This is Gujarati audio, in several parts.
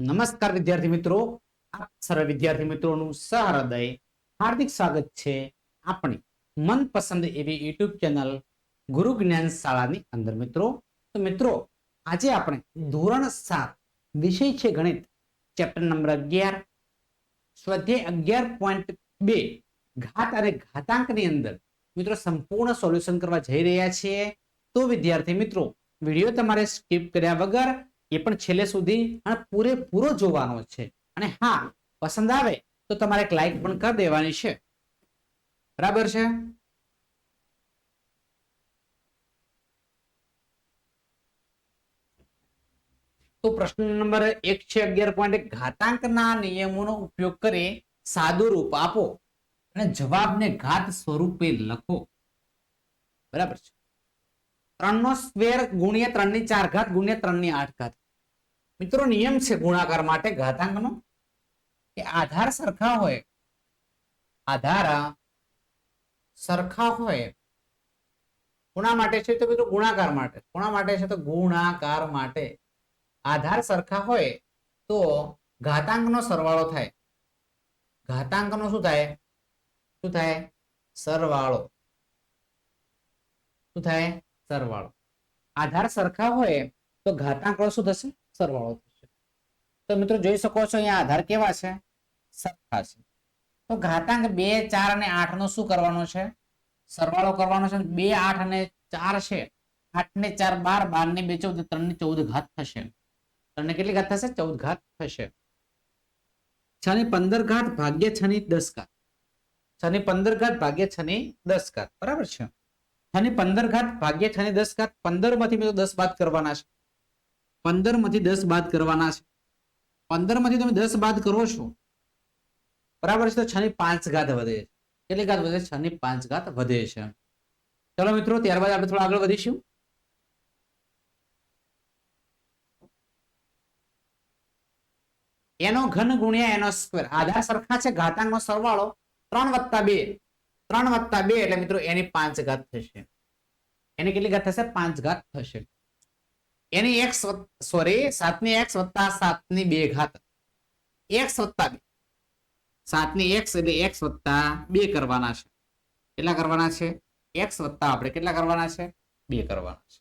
નમસ્કાર વિદ્યાર્થી મિત્રો. આપ સર્વ વિદ્યાર્થી મિત્રોનું સહૃદય, હાર્દિક સ્વાગત છે આપણી મનપસંદ એવી યુટ્યુબ ચેનલ ગુરુ જ્ઞાન શાળાની અંદર મિત્રો. તો મિત્રો, આજે આપણે ધોરણ સાત વિષય છે ગણિત, ચેપ્ટર નંબર અગિયાર, સ્વાધ્યાય અગિયાર પોઈન્ટ બે, ઘાત અને ઘાતાંકની અંદર મિત્રો સંપૂર્ણ સોલ્યુશન કરવા જઈ રહ્યા છીએ. તો વિદ્યાર્થી મિત્રો, વીડિયો તમારે સ્કીપ કર્યા વગર એ પણ છેલ્લે સુધી પૂરેપૂરો જોવાનો છે. અને હા, પસંદ આવે તો તમારે એક લાઈક પણ કરી દેવાની છે. બરાબર છે? તો પ્રશ્ન નંબર એક છે અગિયાર પોઈન્ટ ઘાતાંકના નિયમોનો ઉપયોગ કરી સાદું રૂપ આપો અને જવાબને ઘાત સ્વરૂપે લખો. બરાબર છે? ત્રણ નો સ્ક્વેર ગુણ્યા ત્રણની ચાર ઘાત ગુણ્યા ત્રણની આઠ ઘાત. મિત્રો, નિયમ છે ગુણાકાર માટે ઘાતાંકનો. કે આધાર સરખા હોય, આધાર સરખા હોય, કોના માટે છે તો મિત્રો ગુણાકાર માટે. કોના માટે છે તો ગુણાકાર માટે. આધાર સરખા હોય તો ઘાતાંકનો સરવાળો થાય. ઘાતાંકનો શું થાય? શું થાય? સરવાળો. શું થાય? સરવાળો. આધાર સરખા હોય તો ઘાતાંકનો શું થશે? સરવાળો થશે. તો મિત્રો જોઈ શકો છો અહીંયા આધાર કેવા છે? સરખા છે. તો ઘાતાંક બે, ચાર અને આઠ નો શું કરવાનો છે? સરવાળો કરવાનો છે. બે, આઠ અને ચાર છે. આઠ ને ચાર, બાર બાર ને બે, ચૌદ, ત્રણ ને ચૌદ ઘાત થશે. ત્રણ કેટલી ઘાત થશે? ચૌદ ઘાત થશે. છ ની પંદર ઘાત ભાગ્ય છ ની દસ ઘાત. છ ની પંદર ઘાત ભાગ્ય છ ની દસ ઘાત. બરાબર છે? છ પંદર ઘાત ભાગ્યા છ ની દસ ઘાત પંદરમાંથી મિત્રો દસ બાદ કરવાના છે. પંદરમાંથી દસ બાદ કરવાના છે. પંદરમાંથી તમે દસ બાદ કરો છો. બરાબર છે, તો છ ની પાંચ ઘાત વધે છે. કેટલી ઘાત વધે છ ની પાંચ ઘાત વધે છે. ચલો મિત્રો, ત્યારબાદ આપણે થોડા આગળ વધીશું. એનો ઘન ગુણ્યા એનો સ્ક્વેર. આધાર સરખા છે, ઘાતાંકનો સરવાળો ત્રણ વત્તા બે. ત્રણ વત્તા બે એટલે મિત્રો એની પાંચ ઘાત થશે. એની કેટલી ઘાત થશે? પાંચ ઘાત થશે. એની એક્સ સોરી સાતની એક્સ વત્તા સાતની બે ઘાત. એક્સ વત્તા બે. સાતની એક્સ એટલે એક્સ વત્તા બે કરવાના છે. કેટલા કરવાના છે? એક્સ વત્તા આપણે કેટલા કરવાના છે? બે કરવાના છે.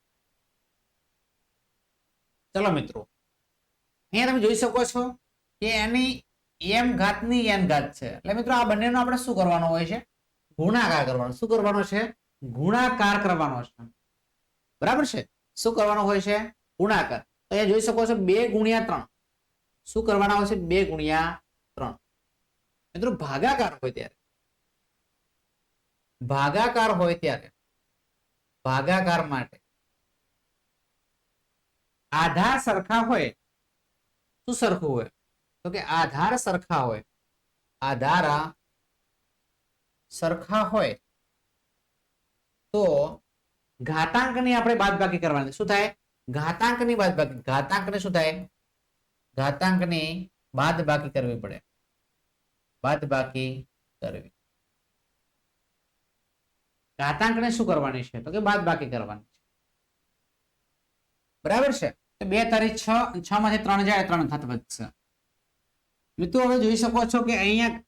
ચલો મિત્રો, અહીંયા તમે જોઈ શકો છો કે એની એમ ઘાતની એન ઘાત છે. એટલે મિત્રો આ બંનેનો આપણે શું કરવાનો હોય છે? ગુણાકાર કરવાનો. શું કરવાનો છે? ગુણાકાર કરવાનો છે. બરાબર છે? શું કરવાનો હોય છે? ગુણાકાર. અહીંયા જોઈ શકો છો બે ગુણ્યા ત્રણ. શું કરવાના હોય છે? બે ગુણ્યા ત્રણ. મિત્રો, ભાગાકાર હોય ત્યારે. ભાગાકાર હોય ત્યારે. ભાગાકાર માટે. આધાર સરખા હોય. શું સરખું હોય? તો કે આધાર સરખા હોય. આધાર સરખા હોય તો ઘાતાંકની આપણે બાદબાકી કરવાની. શું થાય? ઘાતાંકની બાદબાકી. ઘાતાંકને શું થાય? ઘાતાંકની બાદબાકી કરવી પડે. બાદબાકી કરવી. ઘાતાંકને શું કરવાની છે? તો કે બાદબાકી કરવાની છે. બરાબર છે? બે તારીખ છ છ માંથી ત્રણ જાય, ત્રણ ઘાત વધશે. મિત્રો, હવે જોઈ શકો છો કે અહીંયા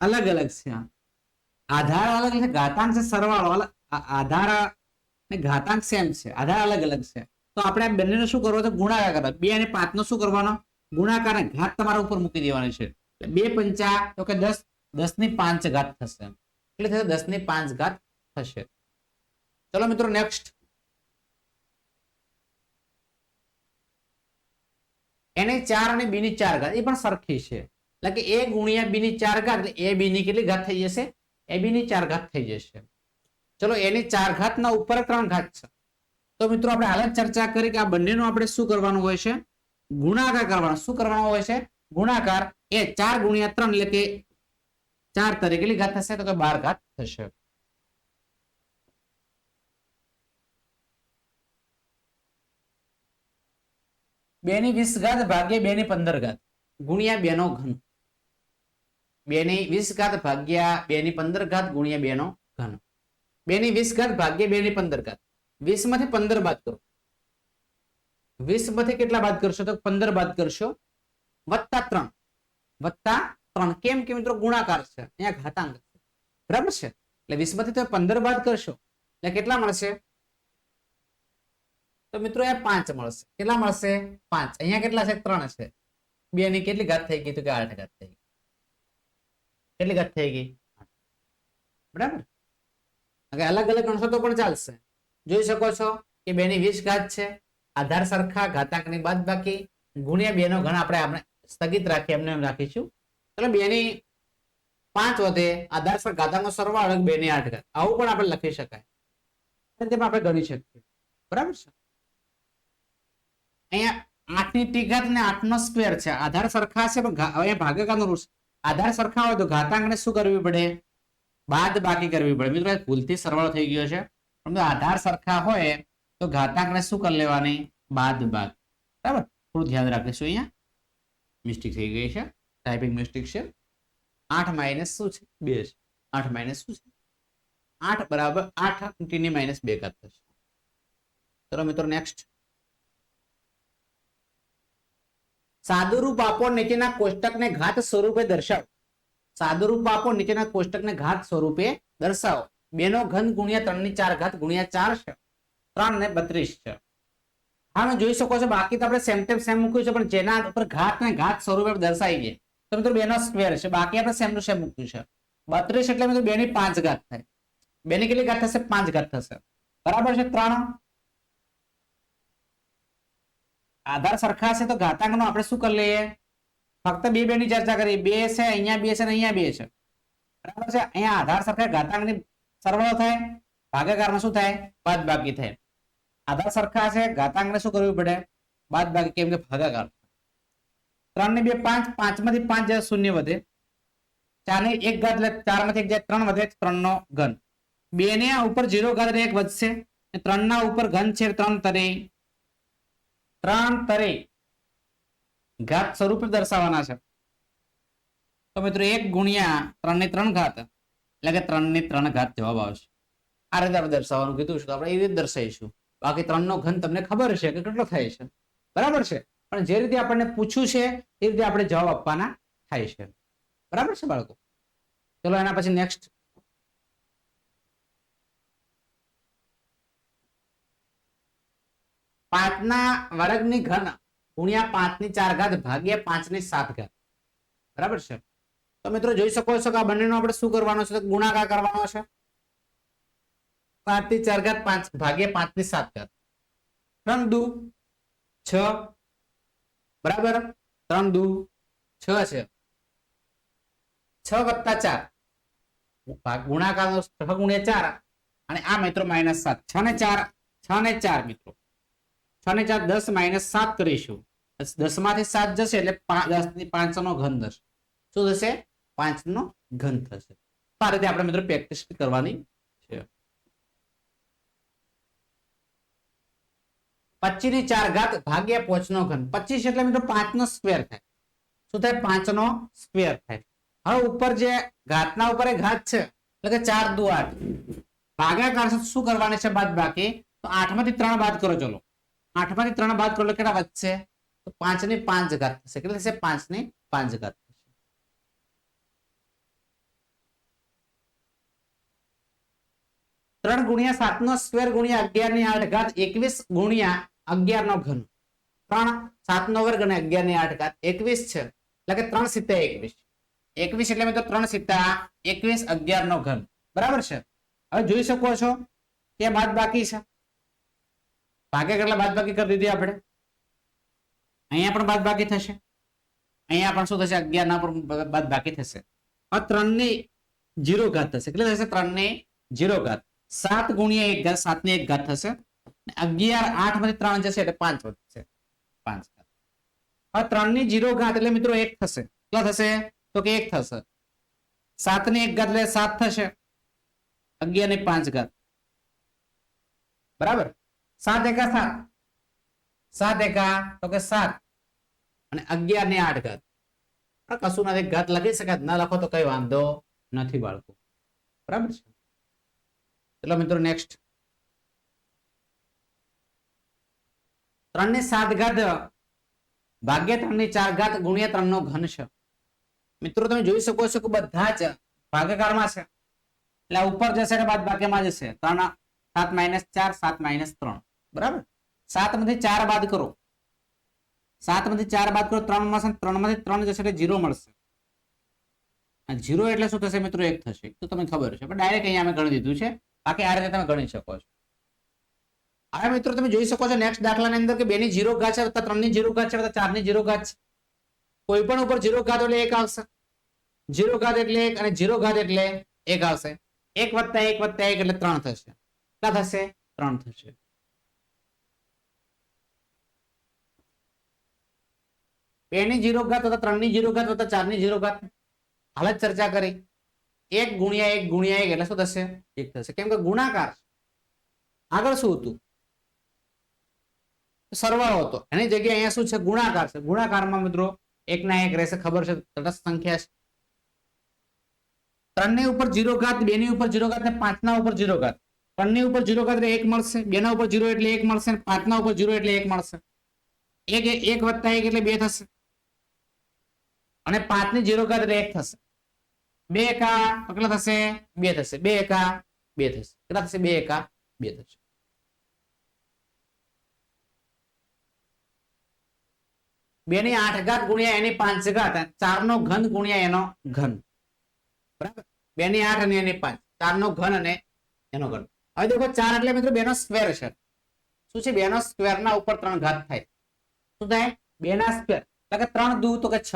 અલગ અલગ છે આધાર અલગ છે ઘાતાંક છે, સરવાળો આધાર ને ઘાતાંક સેમ છે. આધાર અલગ અલગ છે. તો આપણે આ બંનેનો શું કરવો તો ગુણાકાર કરવા. બે અને પાંચ નો શું કરવાનો? ગુણાકાર ઘાત તમારા ઉપર મૂકી દેવાની છે. બે પંચા, તો કે દસ. દસની પાંચ ઘાત થશે. એટલે થશે દસની પાંચ ઘાત થશે. ચલો મિત્રો નેક્સ્ટ એને ચાર અને બી ની ચાર ઘાત. એ પણ સરખી છે. એટલે કે એ ગુણ્યા બી ની ચાર ઘાત, એટલે એ બી ની કેટલી ઘાત થઈ જશે? એ ની ચાર ઘાત થઈ જશે. ચલો, એની ચાર ઘાત ના ઉપર ત્રણ ઘાત છે. તો મિત્રો, આપણે હાલ ચર્ચા કરી કે આ બંનેનો આપણે શું કરવાનું હોય છે? ગુણાકાર કરવાનો. શું કરવાનો હોય છે? ગુણાકાર એ ચાર ગુણ્યા ત્રણ એટલે કે ચાર તરીકે ઘાત થશે? તો કે બાર ઘાત થશે. બે ની વીસ ઘાત ભાગ્યા બે ની પંદર ઘાત ગુણ્યા બે નો ઘન. બે ની વીસ ઘાત ભાગ્યા બે ની પંદર ઘાત ગુણ્યા બે નો ઘન. બે ની વીસ ઘાત ભાગ્યા બે ની પંદર ઘાત. વીસમાંથી પંદર બાદ કરો. વીસમાંથી કેટલા બાદ કરશો તો પંદર બાદ કરશો? વત્તા ત્રણ. વત્તા ત્રણ. કેમ કે મિત્રો ગુણાકાર છે. અહીંયા ઘાતાંક છે. બરાબર છે? એટલે વીસમાંથી તમે પંદર બાદ કરશો. એટલે કેટલા મળશે? તો મિત્રો અહીંયા પાંચ મળશે. કેટલા મળશે? પાંચ. અહીંયા કેટલા છે? ત્રણ છે. બે ની કેટલી ઘાત થઈ ગઈ? તો કે આઠ ઘાત થઈ ગઈ. કેટલી ઘાત થઈ ગઈ? બરાબર? હવે અલગ અલગ ગણશો પણ ચાલશે. જોઈ શકો છો કે બે ની વીસ ઘાત છે, આધાર સરખા, ઘાતાંકની બાદ બાકી, ગુણ્યા બે નો આપણે આપણે સ્થગિત રાખીએ, એમને એમ રાખીશું. એટલે બે પાંચ વધે, આધાર સર ઘાતાંકનો સરવાળો બે આઠ ઘાત. આવું પણ આપણે લખી શકાય. અને તેમાં આપણે ગણી શકીએ. બરાબર છે? અહીંયા આઠની ટી ઘાત સ્ક્વેર છે. આધાર સરખા છે, પણ અહીંયા ભાગાકારનો રૂટ આધાર સરખા હોય તો ઘાતાંકને શું કરવી પડે? બાદ બાકી કરવી પડે. મિત્રો ભૂલથી સરવાળો થઈ ગયો છે. પરંતુ આધાર સરખા હોય તો ઘાતાંકને શું કરી લેવાની? બાદ બાદ બરાબર? થોડું ધ્યાન રાખીશું અહીંયા. મિસ્ટેક થઈ ગઈ છે. ટાઈપિંગ મિસ્ટેક છે. આઠ માઇનસ શું છે? બે છે. આઠ માઇનસ શું છે? આઠ બરાબર આઠ ટીની માઇનસ બે કરતા છે. ચલો મિત્રો નેક્સ્ટ સાદુરૂપ આપો નીચેના કોષ્ટકને ઘાત સ્વરૂપે દર્શાવો. સાદુરૂપ આપો નીચેના કોષ્ટકને ઘાત સ્વરૂપે દર્શાવો. બેનો ઘન ગુણ્યા ત્રણની ચાર ઘાત ગુણ્યા ચાર છે. ત્રણ ને બત્રીસ છે. હા જોઈ શકો છો, બાકી તો આપણે સેમ ટેમ સેમ મૂક્યું છે, પણ જેના ઉપર ઘાત ને ઘાત સ્વરૂપે દર્શાવી ગઈ તો મિત્રો બે નો સ્ક્વેર છે, બાકી આપણે સેમ ટુ સેમ મૂક્યું છે. બત્રીસ એટલે મિત્રો બે ની પાંચ ઘાત થાય. બે ની કેટલી ઘાત થશે? પાંચ ઘાત થશે. બરાબર છે, ત્રણ? આધાર સરખા છે તો ઘાતાંકનો આપણે શું કરી લઈએ? ફક્ત બે બે ની ચર્ચા કરી બે છે, અહીંયા બે છે ને અહીંયા બે છે. બરાબર છે? અહીંયા આધાર સરખા ઘાતાંકની સરવાળો થાય. ભાગાકારમાં શું થાય? બાદ બાકી થાય. આધાર સરખા છે, ઘાતાંકને શું કરવું પડે? બાદ બાકી કેમ કે ભાગાકાર. ત્રણ ને બે પાંચ પાંચમાંથી પાંચ જાય શૂન્ય વધે ચાર ને એક ઘાત એટલે ચારમાંથી એક જાય, ત્રણ વધે ત્રણ નો ઘન. બે ને ઉપર ઝીરો ઘાત એટલે એક વધશે. ત્રણ ના ઉપર ઘન છે ત્રણ તરે ત્રણ તરે ઘાત સ્વરૂપે દર્શાવવાના છે. તો મિત્રો એક ગુણ્યા ત્રણ ને ત્રણ ઘાત, એટલે કે ત્રણ ને ત્રણ ઘાત જવાબ આવશે. આ રીતે આપણે દર્શાવવાનું કીધું છે, તો આપણે એ રીતે દર્શાવીશું. બાકી ત્રણ નો ઘન તમને ખબર છે કે કેટલો થાય છે. બરાબર છે? પણ જે રીતે આપણને પૂછ્યું છે, એ રીતે આપણે જવાબ આપવાના થાય છે. બરાબર છે બાળકો? ચલો એના પછી નેક્સ્ટ પાંચના વર્ગની ઘન ગુણ્યા પાંચની ચાર ઘાત ભાગ્યા પાંચની સાત ઘાત. બરાબર છે? તો મિત્રો જોઈ શકો છો કે આ બંનેનો આપણે શું કરવાનો છે? તો ગુણાકાર કરવાનો છે. પાંચની ચાર ઘાત પાંચ ભાગ્યા પાંચની સાત ઘાત. ત્રણ દુ છ. બરાબર? ત્રણ દુ છ છે. છ વત્તા ચાર. ગુણાકાર નો છ ગુણ્યા ચાર. અને આ મિત્રો માઇનસ સાત. છ ને ચાર, છ ને ચાર મિત્રો. છ ને ચાર દસ માઇનસ સાત કરીશું. દસમાંથી સાત જશે એટલે દસની પાંચ નો ઘન થશે. શું થશે? પાંચ નો ઘન થશે. આ રીતે આપણે મિત્રો પ્રેક્ટિસ કરવાની છે. પચીસની ચાર ઘાત ભાગ્યા પોચ નો ઘન. પચીસ એટલે મિત્રો પાંચ નો સ્ક્વેર થાય. શું થાય? પાંચ નો સ્ક્વેર થાય. હવે ઉપર જે ઘાતના ઉપર ઘાત છે, એટલે કે ચાર દુ આઠ. ભાગ્યા છે શું કરવાની છે બાદ બાકી? તો આઠમાંથી ત્રણ બાદ કરો, ચલો. આઠમાંથી ત્રણ બાદ કરો કેટલા વધશે? તો પાંચની પાંચ ઘાત થશે. કેટલી થશે? પાંચની પાંચ ઘાત ત્રણ ગુણ્યા સાત નો સ્ક્વેર ગુણ્યા અગિયારની આઠ ઘાત એકવીસ ગુણ્યા અગિયાર નો ઘન. ત્રણ સાત નો વર્ગ અને અગિયારની આઠ ઘાત એકવીસ છે. એટલે કે ત્રણ સિત્તેર એકવીસ. એકવીસ એટલે મિત્રો ત્રણ સિત્તા એકવીસ અગિયાર નો ઘન. બરાબર છે? હવે જોઈ શકો છો. કે બાદ બાકી છે? ભાગે કેટલા બાદ બાકી કરી દીધી આપણે? અહીંયા પણ બાદ બાકી થશે? અહીંયા પણ શું થશે? અગિયાર ના પણ બાદ બાકી થશે. હવે ત્રણની જીરો ઘાત થશે. કેટલી થશે? ત્રણની જીરો ઘાત. સાત ગુણ્યા એક ઘાત સાતની એક ઘાત થશે. અને અગિયાર આઠમાંથી ત્રણ જશે એટલે પાંચ વધશે. પાંચ ઘાત. હવે ત્રણની જીરો ઘાત એટલે મિત્રો એક થશે. કેટલા થશે? તો કે એક થશે. સાતની એક ઘાત એટલે સાત થશે. અગિયારની પાંચ ઘાત. બરાબર? સાત એકા સાત. સાત એકા, તો કે સાત. અને અગિયાર ને આઠ ઘાત. કશું નથી ઘાત લખી શકાય, ના લખો તો કઈ વાંધો નથી બાળકો. બરાબર છે? ચલો મિત્રો નેક્સ્ટ ત્રણની સાત ઘાત ભાગ્ય ત્રણની ચાર ઘાત ગુણ્યા ત્રણ નો ઘન છે. મિત્રો, તમે જોઈ શકો છો કે બધા જ ભાગાકારમાં છે. એટલે ઉપર જશે ને બાદ બાકીમાં જશે. ત્રણ સાત માઇનસ ચાર, સાત માઇનસ ત્રણ. બરાબર? સાતમાંથી ચાર બાદ કરો. સાત ચાર બાદ કરો ત્રણમાં ત્રણમાંથી ત્રણ જશે એટલે જીરો મળશે. જીરો એટલે શું થશે મિત્રો? એક થશે. તો તમને ખબર છે. પણ ડાયરેક્ટ અહીંયા અમે ગણી દીધું છે. બાકી આ રીતે તમે ગણી શકો છો. હવે મિત્રો તમે જોઈ શકો છો નેક્સ્ટ દાખલાની અંદર કે બે ની જીરો ઘાત છે વત્તા ત્રણની જીરો ઘાત છે વત્તા ચારની જીરો ઘાત છે. કોઈ પણ ઉપર જીરો ઘાત એટલે એક આવશે. જીરો ઘાત એટલે એક અને જીરો ઘાત એટલે એક આવશે. એક વત્તા એક વત્તા એક એટલે ત્રણ થશે. કેટલા થશે? ત્રણ થશે. બે ની જીરો ઘાત વત્તા ત્રણની જીરો ઘાત વત્તા ચારની જીરો ઘાત. હાલ જ ચર્ચા કરી. એક ગુણ્યા એક ગુણ્યા એક એટલે શું થશે? એક થશે. કેમ કે ગુણાકાર આગળ શું હતું? સરવાળો હતો. એની જગ્યાએ અહીંયા શું છે? ગુણાકાર છે. ગુણાકારમાં મિત્રો એક ના એક રહેશે. ખબર છે? તટસ્થ સંખ્યા છે. ત્રણની ઉપર જીરો ઘાત બે ની ઉપર જીરો ઘાત ને પાંચ ના ઉપર જીરો ઘાત. ત્રણની ઉપર જીરો ઘાત એટલે એક મળશે. બે ના ઉપર જીરો એટલે એક મળશે. પાંચ ના ઉપર જીરો એટલે એક મળશે. એક એક વત્તા એક એટલે બે થશે. અને પાંચની જીરો ઘાત એક થશે. બે એકા કેટલા થશે? બે થશે. બે એકા, બે થશે. કેટલા થશે? બે એકા, બે થશે. બે ની આઠ ઘાત ગુણ્યા એની પાંચ ઘાત. ચાર નો ઘન ગુણ્યા એનો ઘન. બરાબર? બે ની આઠ અને એની પાંચ. ચાર નો ઘન અને એનો ઘન. હવે દેખો ચાર એટલે મિત્રો બે નો સ્ક્વેર છે. શું છે? બે નો સ્ક્વેર ના ઉપર ત્રણ ઘાત થાય. શું થાય? બે ના સ્ક્વેર. એટલે કે ત્રણ દુ તો કે છ.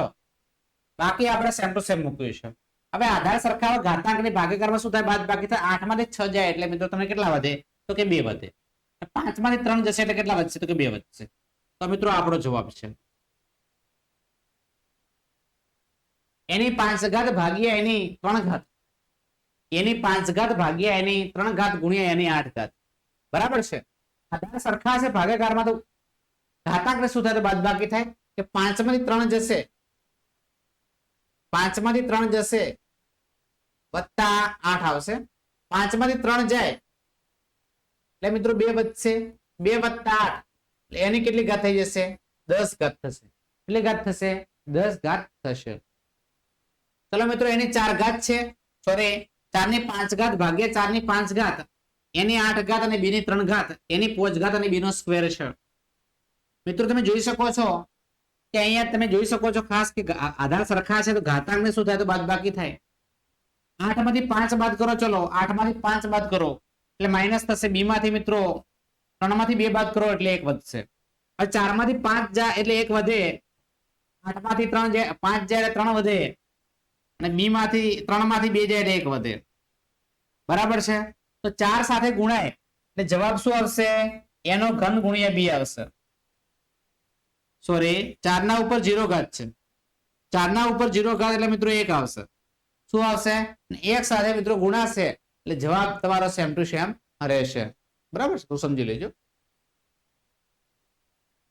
બાકી આપણે સેમ ટુ સેમ મૂક્યું છે હવે આધાર સરખાવો ઘાતાંક ને ભાગાકારમાં શું થાય? બાદ બાકી થાય. આઠમાંથી છ જાય એટલે મિત્રો તમને કેટલા વધે? તો કે બે વધે. પાંચમાંથી ત્રણ જશે એટલે કેટલા વધશે? તો કે બે વધશે. તો મિત્રો આપણો જવાબ છે. એની પાંચ ઘાત ભાગ્યા એની ત્રણ ઘાત. એની પાંચ ઘાત ભાગ્યા એની ત્રણ ઘાત ગુણ્યા એની આઠ ઘાત. બરાબર છે? આધાર સરખા છે ભાગાકારમાં તો ઘાતાંક શું થાય? બાદ બાકી થાય કે પાંચમાંથી ત્રણ જશે. પાંચમાંથી ત્રણ જશે. વત્તા આઠ આવશે. પાંચમાંથી ત્રણ જાય. એટલે મિત્રો બે વધશે. બે વત્તા આઠ. એટલે એની કેટલી ઘાત થઈ જશે? દસ ઘાત થશે. કેટલી ઘાત થશે? દસ ઘાત થશે. ચલો મિત્રો, એની ચાર ઘાત છે. સોરી ચારની પાંચ ઘાત ભાગ્યા ચારની પાંચ ઘાત. એની આઠ ઘાત અને બે ની ત્રણ ઘાત. એની પોચ ઘાત અને બે નો સ્ક્વેર છે. મિત્રો, તમે જોઈ શકો છો કે અહીંયા તમે જોઈ શકો છો ખાસ કે આધાર સરખા છે તો ઘાતાંક ને શું થાય તો બાદ બાકી થાય. આઠમાંથી પાંચ બાદ કરો, ચલો આઠમાંથી પાંચ બાદ કરો. એટલે માઇનસ થશે બી માંથી મિત્રો ત્રણમાંથી બે બાદ કરો એટલે એક વધશે. હવે ચારમાંથી પાંચ જાય એટલે એક વધે. આઠમાંથી ત્રણ પાંચ જાય એટલે ત્રણ વધે. અને બી માંથી ત્રણમાંથી બે જાય એટલે એક વધે. બરાબર છે? તો ચાર સાથે ગુણાય. એટલે જવાબ શું આવશે? એનો ઘન ગુણ્યા બી આવશે. સોરી ચાર ના ઉપર જીરો ઘાત છે. ચાર ના ઉપર જીરો ઘાત એટલે મિત્રો એક આવશે. શું આવશે? એક સાથે મિત્રો ગુણાશે, એટલે જવાબ તમારો સેમ ટુ સેમ રહેશે. બરાબર છે? તો સમજી લેજો.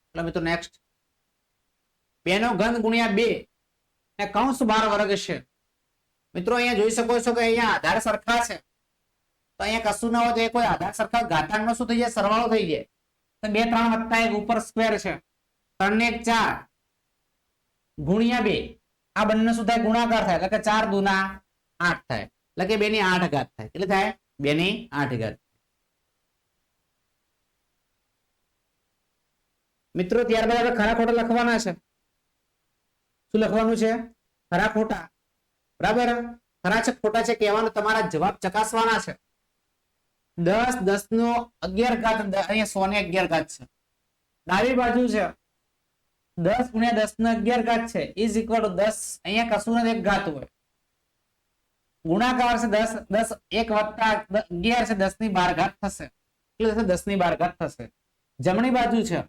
એટલે મિત્રો નેક્સ્ટ બે નો ઘન ગુણ્યા બે. ને કૌંસ બાર વર્ગ છે. મિત્રો અહીંયા જોઈ શકો છો કે અહીંયા આધાર સરખા છે. તો અહીંયા કશું ના હોય તો એ કોઈ આધાર સરખા ઘાતાંક નો શું થઈ જાય? સરવાળો થઈ જાય. તો બે, ત્રણ વત્તા એક ઉપર સ્ક્વેર છે. ત્રણ ચાર. ગુણ્યા બે. આ ગુણાકાર થાય. એટલે ચાર દુના આઠ થાય. એટલે કે બે ની આઠ ઘાત થાય. એટલે થાય બે ની આઠ ઘાત. મિત્રો, ત્યારબાદ આપણે ખરા ખોટા લખવાના છે. શું લખવાનું છે? ખરા ખોટા. બરાબર? ખરા છે, ખોટા છે કહેવાનો તમારા જવાબ ચકાસવાના છે. દસ દસ નો અગિયાર ઘાત અહીંયા સો ને અગિયાર ઘાત છે. ડાબી બાજુ છે. દસ ગુણ્યા દસ ને અગિયાર ઘાત છે. ઇઝ ઇક્વલ ટુ દસ. અહીંયા કશું એક ઘાત હોય. ગુણાકાર છે દસ દસ એક વત્તા અગિયાર છે દસની બાર ઘાત થશે. એટલે થશે દસની બાર ઘાત થશે. જમણી બાજુ છે.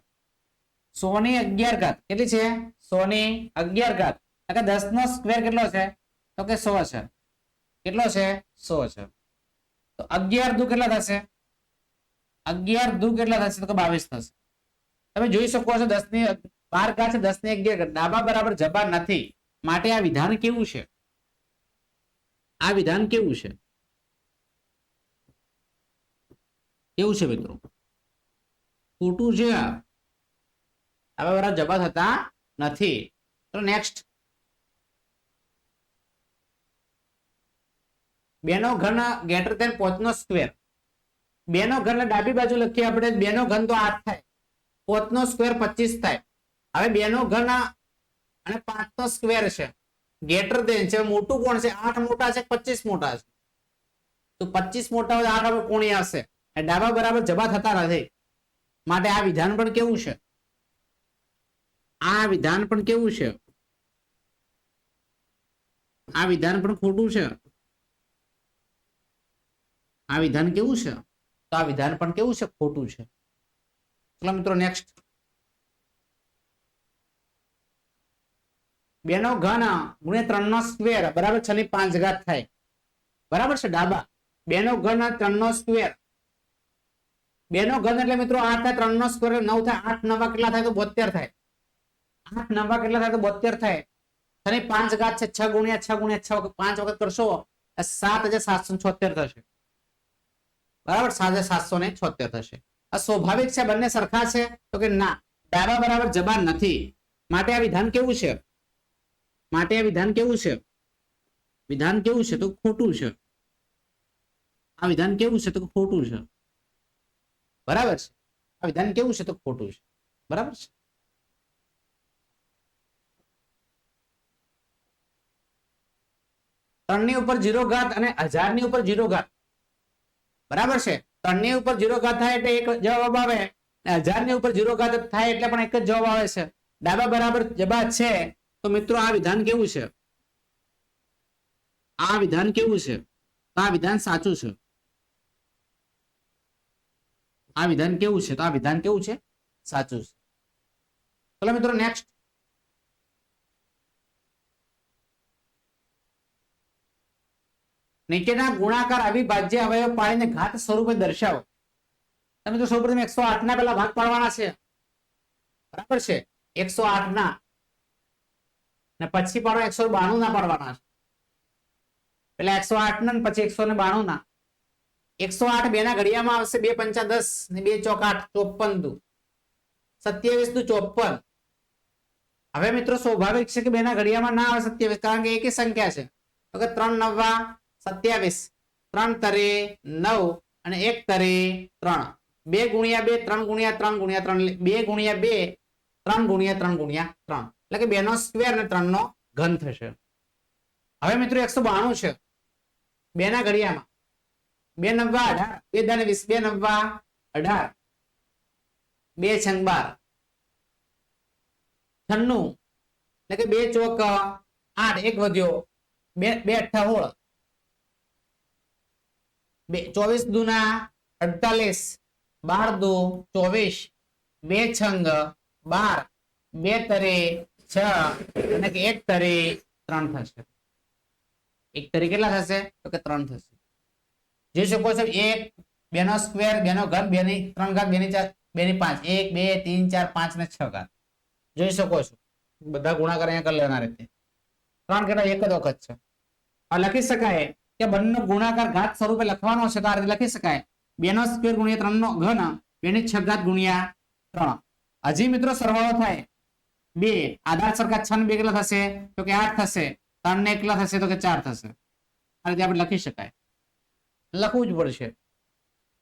સો ની અગિયાર ઘાત. કેટલી છે? સો ની અગિયાર ઘાત. એટલે દસ નો સ્ક્વેર કેટલો છે? તો કે સો છે. કેટલો છે? સો છે. તો અગિયાર દુ કેટલા થશે? અગિયાર દુ કેટલા થશે? તો કે બાવીસ થશે. તમે જોઈ શકો છો દસની બાર કાચ દસ ને અગિયાર ડાબા બરાબર જબા નથી. માટે આ વિધાન કેવું છે? આ વિધાન કેવું છે? કેવું છે મિત્રો? ખોટું છે આ. બરાબર જબા થતા નથી. તો નેક્સ્ટ બેનો ઘન ગેટર તેન પોતનો સ્ક્વેર બેનો ઘન ડાબી બાજુ લખીએ આપણે. બેનો ઘન તો આઠ થાય. પોતનો સ્ક્વેર પચીસ થાય. હવે બેનો ઘન અને પાંચનો સ્ક્વેર છે. ગ્રેટર દેન છે, મોટું કોણ છે? આઠ મોટા છે, પચીસ મોટા છે. તો પચીસ મોટા આઠ કોણી આવશે? ડાબા બરાબર જમા થતા નથી માટે આ વિધાન પણ કેવું છે? આ વિધાન પણ કેવું છે? આ વિધાન પણ ખોટું છે. આ વિધાન કેવું છે? તો આ વિધાન પણ કેવું છે? ખોટું છે. ચલો મિત્રો નેક્સ્ટ બેનો ઘન ગુણ્યા ત્રણ નો સ્ક્વેર બરાબર છ ની પાંચ ઘાત થાય. બરાબર છે, ડાબા. બે નો ઘન ત્રણ નો સ્ક્વેર બેનો ઘન એટલે મિત્રો આઠ થાય ત્રણ નો સ્ક્વેર નવ થાય. આઠ નવા કેટલા થાય તો બોતેર થાય. આઠ નવા કેટલા થાય તો બોતેર થાય. અને પાંચ ઘાત છે, છ ગુણ્યા છ ગુણ્યા છ વખત, પાંચ વખત કરશો સાત હજાર સાતસો છોતેર થશે. બરાબર, સાત હજાર સાતસો ને છોતેર થશે. આ સ્વાભાવિક છે, બંને સરખા છે, તો કે ના. ડાબા બરાબર જબાન નથી. માટે આ વિધાન કેવું છે? માટે આ વિધાન કેવું છે? વિધાન કેવું છે તો ખોટું છે. આ વિધાન કેવું છે તો ખોટું છે. બરાબર છે? આ વિધાન કેવું છે તો ખોટું છે. બરાબર છે? ત્રણની ઉપર જીરો ઘાત અને હજારની ઉપર જીરો ઘાત. બરાબર છે? ત્રણની ઉપર જીરો ઘાત થાય એટલે એક જવાબ આવે. અને હજારની ઉપર જીરો ઘાત થાય એટલે પણ એક જ જવાબ આવે છે. ડાબા બરાબર જવાબ છે. તો મિત્રો આ વિધાન કેવું છે? આ વિધાન કેવું છે? આ વિધાન સાચું છે. આ વિધાન કેવું છે? તો આ વિધાન કેવું છે? સાચું છે. ચલો મિત્રો નેક્સ્ટ નીચેના ગુણાકાર અવિભાજ્ય અવયવ પાડીને ઘાત સ્વરૂપે દર્શાવો. તમે તો સૌપ્રથમ એકસો આઠ ના પેલા ભાગ પાડવાના છે. બરાબર છે? એકસો આઠ ના ને પછી પાડો એકસો બાણું ના પાડવાના છે. પેલા એકસો આઠ ને પછી એકસો ને બાણું ના. એકસો આઠ બે ના ઘડિયામાં આવશે બે પંચા દસ ને બે ચોક આઠ ચોપન દુ. સત્યાવીસ દુ ચોપન. હવે મિત્રો સ્વાભાવિક છે કે બે ના ઘડિયામાં ના આવે સત્યાવીસ, કારણ કે એક સંખ્યા છે. તો કે ત્રણ નવા સત્યાવીસ, ત્રણ તરે નવ અને એક તરે ત્રણ. બે ગુણ્યા બે, ત્રણ ગુણ્યા ત્રણ ગુણ્યા ત્રણ, બે ગુણ્યા બે, ત્રણ ગુણ્યા ત્રણ ગુણ્યા ત્રણ. એટલે કે બે નો સ્ક્વેર અને ત્રણ નો ઘન થશે. હવે મિત્રો એકસો બાણું છે. બે ના ઘડિયામાં બે નવ્વા અઢાર, બે દાને વીસ, બે નવ્વા અઢાર, બે છંગ બાર, છન્નું, એટલે કે બે ચોક, આઠ, એક વધ્યો, બે બે અઠ્ઠા હોળ બે, ચોવીસ દુના અડતાલીસ, બાર દુ ચોવીસ, બે છંગ બાર, બે તરે છ અને કે એક તરી ત્રણ થશે. એક તરી કેટલા થશે? તો કે ત્રણ થશે. જોઈ શકો છો, એક બે નો સ્ક્વેર બે નો ઘન બે ની ત્રણ ઘાત બે ની ચાર બે ની પાંચ. એક, બે ત્રણ ચાર, પાંચ ને છ ઘાત જોઈ શકો છો. બધા ગુણાકાર અહીંયા કરી લેવાના રીતે. ત્રણ કેટલા એક જ વખત છે. આ લખી શકાય કે બંને ગુણાકાર ઘાત સ્વરૂપે લખવાનો છે, તો આ રીતે લખી શકાય. બે નો સ્ક્વેર ગુણ્યા ત્રણ નો ઘન બે ની છ ઘાત ગુણ્યા ત્રણ. હજી મિત્રો સરવાળો થાય. બે આધાર સરખા છ ને બે કેટલા થશે તો કે આઠ થશે ત્રણ ને એકલા થશે તો કે ચાર થશે આ રીતે આપણે લખી શકાય લખવું જ પડશે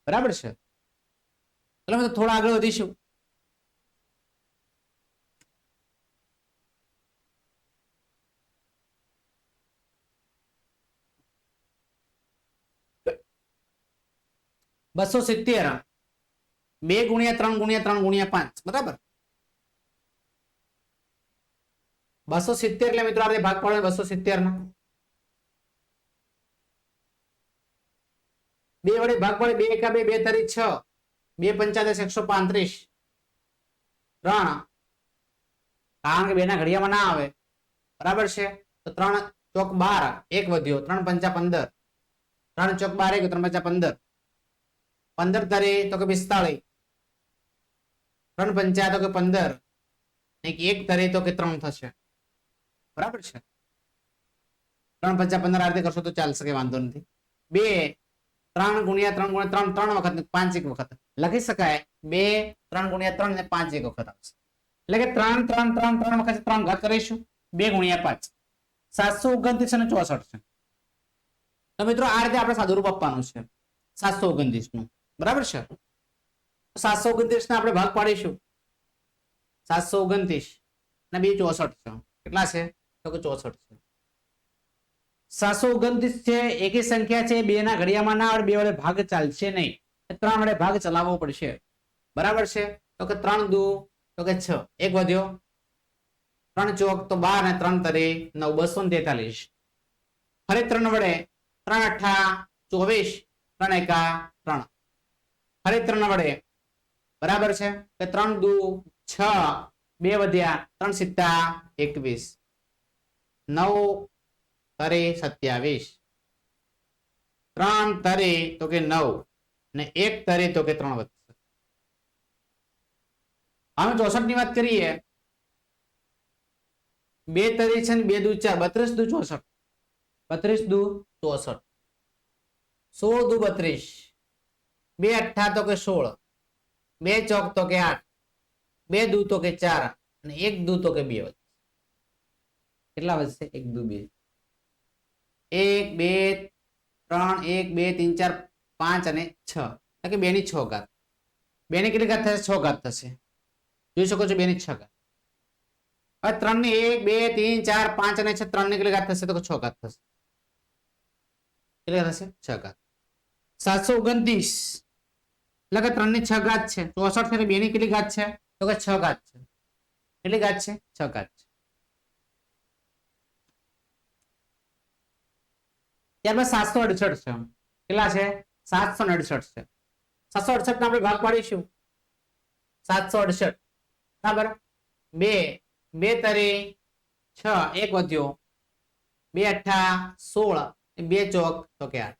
બરાબર છે એટલે અમે થોડા આગળ વધીશું બસો સિત્તેર બે ગુણ્યા ત્રણ ગુણ્યા ત્રણ ગુણ્યા પાંચ બરાબર બસો સિત્તેર એટલે મિત્રો આપણે ભાગ પાડો બસો સિત્તેર નો બે વડે ભાગ પડે બે એકા બે બે તરી છ. બે પંચાદશ એકસો પાંત્રીસ. ત્રણ. કારણ કે બે ના ઘડિયામાં ના આવે. બરાબર છે? તો ત્રણ ચોક બાર, એક વધ્યો. ત્રણ પંચા પંદર. ત્રણ ચોક બાર એક, ત્રણ પંચા પંદર. પંદર તરે તો કે પિસ્તાળીસ. ત્રણ પંચા તો કે પંદર. એક તરે તો કે ત્રણ થશે. બરાબર છે? ત્રણ પચાસ પંદર આ રીતે કરશો તો ચાલશે કે વાંધો નથી. બે, ત્રણ ગુણ્યા ત્રણ ગુણ્યા ત્રણ ત્રણ વખત પાંચ એક વખત. લખી શકાય, બે, ત્રણ ગુણ્યા ત્રણ ને પાંચ એક વખત આવશે. એટલે કે ત્રણ ત્રણ ત્રણ ત્રણ વખત ત્રણ ઘાત કરીશું, બે ગુણ્યા પાંચ. સાતસો ઓગણત્રીસ અને ચોસઠ છે. તો મિત્રો, આ રીતે આપણે સાદુરૂપ આપવાનું છે. સાતસો ઓગણત્રીસનું. બરાબર છે? સાતસો ઓગણત્રીસ ને આપણે ભાગ પાડીશું. સાતસો ઓગણત્રીસ અને બે ચોસઠ છે. કેટલા છે? ચોસઠ છે. સાતસો ઓગણત્રીસ છે એકી સંખ્યા છે બે ના ઘડિયામાં ના બે વડે ભાગ ચાલશે નહીં. ત્રણ વડે ભાગ ચલાવવો પડશે. બરાબર છે? તો કે ત્રણ દુ, તો કે છ. એક વધ્યો. ત્રણ ચોક તો બાર અને ત્રણ તરી નવ, બસો ને તેતાલીસ. ફરી ત્રણ વડે ત્રણ અઠા ચોવીસ, ત્રણ એકા ત્રણ. ફરી ત્રણ વડે. બરાબર છે? કે ત્રણ દુ, છ. બે વધ્યા, ત્રણ સિત્તા એકવીસ. નવ તરી સત્યાવીસ. ત્રણ તરી તો કે નવ ને એક તરી તો કે ત્રણ વધશે અમે ચોસઠની વાત કરીએ, બે તરી છે ને બે દુ ચાર, બત્રીસ દુ ચોસઠ. બત્રીસ દુ ચોસઠ. સોળ દુ બત્રીસ. બે અઠા તો કે સોળ. બે ચોક તો કે આઠ. બે દુ તો કે ચાર અને એક દુ તો કે બે વધશે કેટલા વધશે? એક, દુ, બે. એક, બે, ત્રણ, એક, બે, ત્રણ, ચાર, પાંચ અને છ. એટલે કે બે ની છ ઘાત. બે ની કેટલી ઘાત થશે? છ ઘાત થશે. જોઈ શકો છો બે ની છ ઘાત. હવે ત્રણની એક, બે, ત્રણ, ચાર, પાંચ અને છ ત્રણની કેટલી ઘાત થશે? તો છ ઘાત થશે. કેટલી ઘાત થશે? છ ઘાત. સાતસો ઓગણત્રીસ. એટલે કે ત્રણની છ ઘાત છે. ચોસઠ છે બે ની કેટલી ઘાત છે? તો કે છ ઘાત છે. કેટલી ઘાત છે? છ ઘાત છે. ત્યારબાદ સાતસો અડસઠ છે કેટલા છે? સાતસો અડસઠ છે. સાતસો અડસઠ આપણે ભાગ પાડીશું. સાતસો અડસઠ. બરાબર? બે બે તરી છ, એક વધ્યો. બે અઠ્ઠા સોળ, બે ચોક, તો કે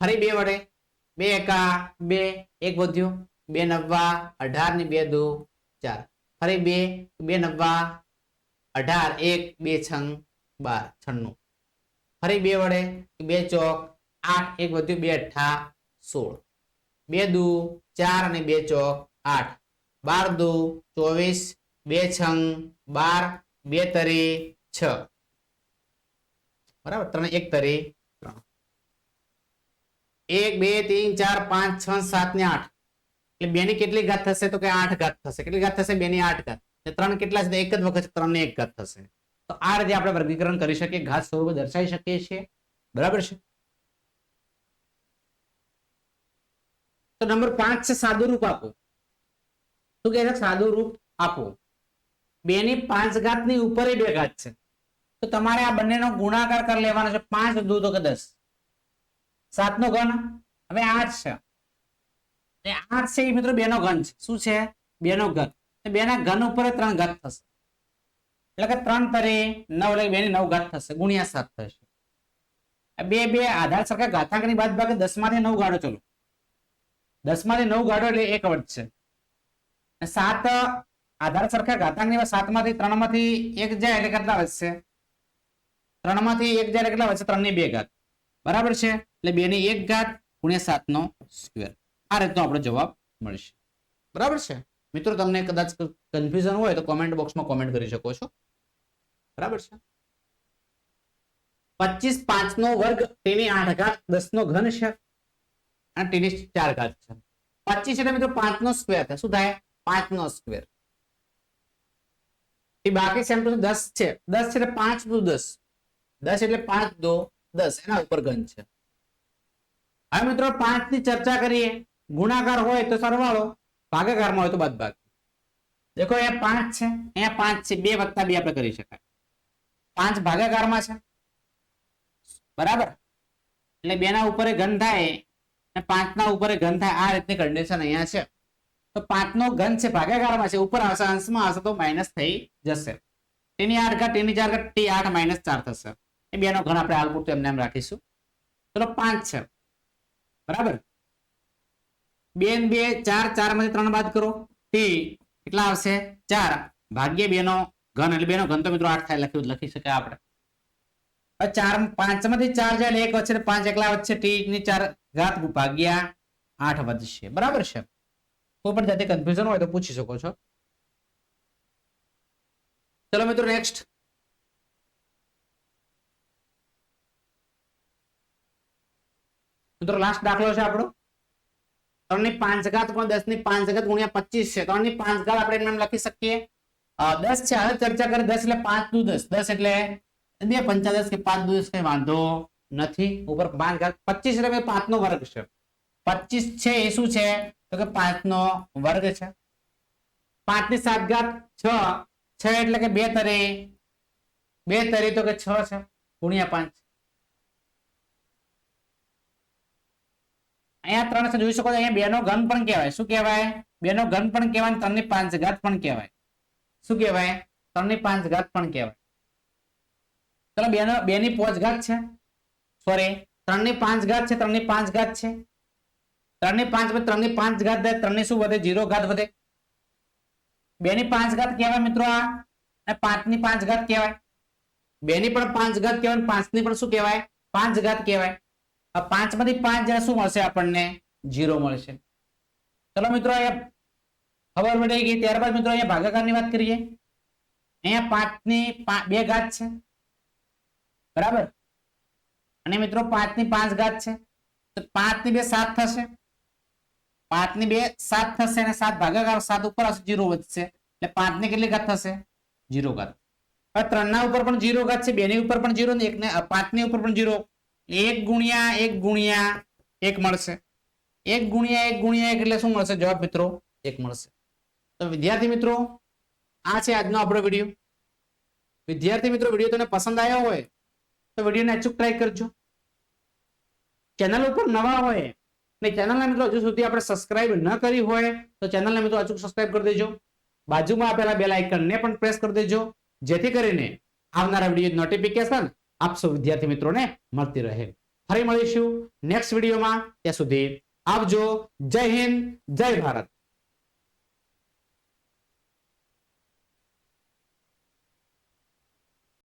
ફરી બે વડે. બે એકા, બે, એક વધ્યો. બે નવ્વા, અઢાર ને બે દો, ચાર. ફરી બે બે નવ્વા, અઢાર, એક, બે છંગ, બાર, છન્નું. ફરી બે વડે, બે ચોક, આઠ, એક વધ્યું બે અઠા સોળ. બે દુ, ચાર અને બે ચોક, આઠ. બાર દુ, ચોવીસ, બે છંગ, બાર, બે તરી, છ. બરાબર? ત્રણ એક તરી, ત્રણ. એક, બે ત્રણ ચાર, પાંચ, છ, સાત ને આઠ. એટલે બે ની કેટલી ઘાત થશે? તો કે આઠ ઘાત થશે. કેટલી ઘાત થશે? બે ની આઠ ઘાત. ત્રણ કેટલા છે? એક જ વખત ત્રણ ને એક ઘાત થશે. તો આ રીતે આપણે વર્ગીકરણ કરી શકીએ, ઘાત સ્વરૂપે દર્શાવી શકીએ છીએ. બરાબર છે? તો નંબર પાંચ છે સાદું રૂપ આપો. શું કહે છે? સાદું રૂપ આપો. બે ની પાંચ ઘાતની ઉપર બે ઘાત છે. તો તમારે આ બંનેનો ગુણાકાર કરી લેવાનો છે. પાંચ, દુ તો કે દસ. સાત નો ઘન. હવે આઠ છે. આઠ છે એ મિત્રો બે નો ઘન છે. શું છે? બે નો ઘન. બે ના ઘન ઉપર ત્રણ ઘાત થશે. એટલે કે ત્રણ તરી નવ એટલે બે ની નવ ઘાત થશે, ગુણ્યા સાત થશે. બે બે આધાર સરખા ઘાતાંકની બાદ ભાગે દસમાંથી નવ ગાડો ચલો. દસમાંથી નવ ગાડો એટલે એક વધશે છે. સાત આધાર સરખા ઘાતાંકની સાતમાંથી ત્રણમાંથી એક જાય એટલે કેટલા વધશે? ત્રણમાંથી એક જાય એટલે કેટલા વધશે? ત્રણની બે ઘાત. બરાબર છે? એટલે બે ની એક ઘાત ગુણ્યા સાત નો સ્ક્વેર આ રીતનો આપણો જવાબ મળશે. બરાબર છે? મિત્રો, તમને કદાચ કન્ફ્યુઝન હોય તો કોમેન્ટ બોક્સમાં કોમેન્ટ કરી શકો છો. બરાબર છે? પચીસ પાંચ નો વર્ગ તેની આઠ ઘાત દસ નો ઘન છે. અને તેની ચાર ઘાત છે. પચીસ એટલે મિત્રો પાંચ નો સ્ક્વેર થાય. શું થાય? પાંચ નો સ્ક્વેર બાકી સેમ ટુ દસ છે. દસ એટલે પાંચ દુ દસ. દસ એટલે પાંચ દો દસ. એના ઉપર ઘન છે. હવે મિત્રો પાંચની ચર્ચા કરીએ. ગુણાકાર હોય તો સરવાળો. ભાગાકારમાં હોય તો બાદ બાકી દેખો અહીંયા પાંચ છે. અહીંયા પાંચ છે. બે વત્તા બે આપણે કરી શકાય. પાંચ ભાગાકારમાં છે. બરાબર? એટલે બે ના ઉપર ઘન થાય અને પાંચ ના ઉપર ઘન થાય. આ રીતની કન્ડિશન અહીંયા છે. તો પાંચ નો ઘન છે ભાગાકારમાં છે. ઉપર આવશે, અંશમાં આવશે તો માઇનસ થઈ જશે. તેની આઠ ઘાત તેની ચાર ઘટ ટી આઠ માઇનસ ચાર થશે. એ બે નો ઘન આપણે હાલ પૂરતું એમને એમ રાખીશું. ચલો, પાંચ છે. બરાબર? બે બે, ચાર ચારમાંથી ત્રણ બાદ કરો. ટી કેટલા આવશે? ચાર. ભાગ્ય બે નો ઘન એટલે બેનો ઘન તો મિત્રો આઠ થાય, લખ્યું, લખી શકાય આપણે. ચાર પાંચમાંથી ચાર જાય એક વચ્ચે પાંચ એકલા વચ્ચે ટી ચાર ઘાત ભાગ્યા આઠ વધશે. બરાબર છે? કોઈ પણ જાતે કન્ફ્યુઝન હોય તો પૂછી શકો છો. ચલો મિત્રો નેક્સ્ટ મિત્રો લાસ્ટ દાખલો છે આપણો. ત્રણની પાંચ ઘાત ગુણ્યા દસની પાંચ ઘાત ગુણ્યા પચીસ છે. ત્રણની પાંચ ઘાત આપણે એમ લખી શકીએ. દસ છે. હવે ચર્ચા કરે દસ એટલે પાંચ દુ દસ દસ એટલે બે પંચાદસ કે પાંચ દુ દસ કઈ વાંધો નથી. ઉપર ઘાત પચીસ એટલે ભાઈ પાંચ નો વર્ગ છે. પચીસ છે એ શું છે? તો કે પાંચ નો વર્ગ છે. પાંચની સાત ઘાત છ. છ એટલે કે બે તરી. બે તરી તો કે છ છે. ગુણ્યા પાંચ. અહીંયા ત્રણ છે. જોઈ શકો છો. અહીંયા બે નો ઘન પણ કહેવાય. શું કહેવાય? બે નો ઘન પણ કહેવાય ત્રણની પાંચ ઘાત પણ કહેવાય. શું કહેવાય? ત્રણની પાંચ ઘાત પણ કહેવાય. ચલો બે બે ની પોચ ઘાત છે. સોરી ત્રણની પાંચ ઘાત છે ત્રણની પાંચ ઘાત છે. ત્રણની પાંચ ત્રણની પાંચ ઘાત ત્રણની શું વધે? જીરો ઘાત વધે. બે ની પાંચ ઘાત કહેવાય મિત્રો આ. પાંચની પાંચ ઘાત કહેવાય. બે ની પણ પાંચ ઘાત કહેવાય પાંચની પણ શું કહેવાય? પાંચ ઘાત કહેવાય. આ પાંચમાંથી પાંચ જરા શું મળશે આપણને? જીરો મળશે. ચલો મિત્રો ખબર પડી ગઈ ત્યારબાદ મિત્રો અહીંયા ભાગાકારની વાત કરીએ. અહીંયા પાંચની બે ઘાત છે. બરાબર? અને મિત્રો પાંચની પાંચ ઘાત છે. તો પાંચની બે સાત થશે. પાંચની બે સાત થશે અને સાત ભાગાકાર સાત ઉપર હશે જીરો વધશે. એટલે પાંચની કેટલી ઘાત થશે? જીરો ઘાત. હવે ત્રણ ના ઉપર પણ જીરો ઘાત છે બે ની ઉપર પણ જીરો ને પાંચની ઉપર પણ જીરો. એક ગુણ્યા એક ગુણ્યા એક મળશે. એક ગુણ્યા એક ગુણ્યા એક એટલે શું મળશે? જવાબ મિત્રો, એક મળશે. તો વિદ્યાર્થી મિત્રો, આ છે આજનો આપણો વીડિયો વિદ્યાર્થી મિત્રો વીડિયો તમને પસંદ આવ્યો હોય, તો વિડીયોને અચૂક ટ્રાય કરજો. ચેનલ ઉપર નવા હોય, ને ચેનલને મિત્રો હજુ સુધી આપણે સબસ્ક્રાઇબ ન કરી હોય, તો ચેનલને મિત્રો અચૂક સબસ્ક્રાઇબ કરી દેજો. બાજુમાં આપેલા બેલ આઇકનને પણ પ્રેસ કરી દેજો, જેથી કરીને આવનારા વીડિયો નોટિફિકેશન આપશો વિદ્યાર્થી મિત્રોને મળતી રહે. ફરી મળીશું નેક્સ્ટ વિડીયોમાં ત્યાં સુધી આવજો. જય હિન્દ, જય ભારત.